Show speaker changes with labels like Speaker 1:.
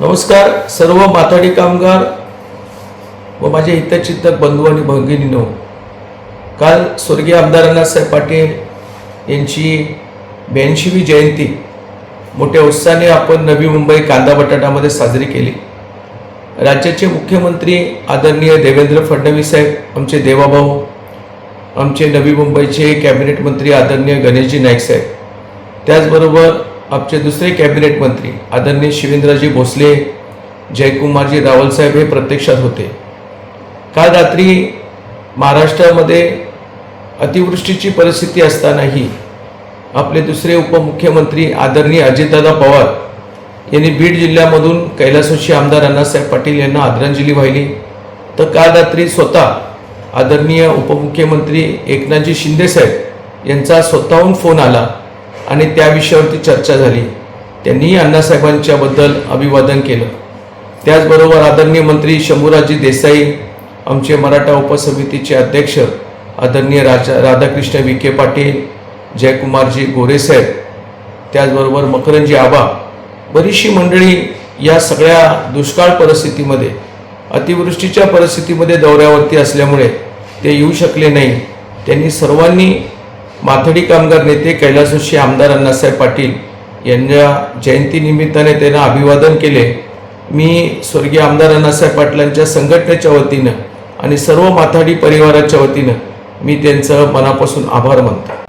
Speaker 1: नमस्कार सर्व माथाडी कामगार व माझे हितचिंतक बंधू आणि भगिनीनो काल स्वर्गीय आमदार अण्णासाहेब पाटील यांची ब्याऐंशीवी जयंती मोठ्या उत्साहाने आपण नवी मुंबई कांदा बटाटामध्ये साजरी केली. राज्याचे मुख्यमंत्री आदरणीय देवेंद्र फडणवीस साहेब आमचे देवाभाऊ आमचे नवी मुंबईचे कॅबिनेट मंत्री आदरणीय गणेशजी नाईक साहेब त्याचबरोबर आमचे दुसरे कॅबिनेट मंत्री आदरणीय शिवेंद्रजी भोसले जयकुमारजी रावलसाहेब हे प्रत्यक्षात होते. काल रात्री महाराष्ट्रामध्ये अतिवृष्टीची परिस्थिती असतानाही आपले दुसरे उपमुख्यमंत्री आदरणीय अजितदादा पवार यांनी बीड जिल्ह्यामधून कैलासोशी आमदार अण्णासाहेब पाटील यांना आदरांजली वाहिली. तर काल रात्री स्वतः आदरणीय उपमुख्यमंत्री एकनाथजी शिंदेसाहेब यांचा स्वतःहून फोन आला. आणि त्या विषयावरती चर्चा झाली. त्यांनीही अण्णासाहेबांच्याबद्दल अभिवादन केलं. त्याचबरोबर आदरणीय मंत्री शंभूराजी देसाई आमचे मराठा उपसमितीचे अध्यक्ष आदरणीय राजा राधाकृष्ण विखे पाटील जयकुमारजी गोरेसाहेब त्याचबरोबर मकरंजी आबा बरीचशी मंडळी या सगळ्या दुष्काळ परिस्थितीमध्ये अतिवृष्टीच्या परिस्थितीमध्ये दौऱ्यावरती असल्यामुळे ते येऊ शकले नाही. त्यांनी सर्वांनी माथडी कामगार नेते कैलासोशी आमदार अण्णासाहेब पाटील यांच्या जयंतीनिमित्ताने त्यांना अभिवादन केले. मी स्वर्गीय आमदार अण्णासाहेब पाटलांच्या संघटनेच्या वतीनं आणि सर्व माथाडी परिवाराच्या वतीनं मी त्यांचं मनापासून आभार मानतो.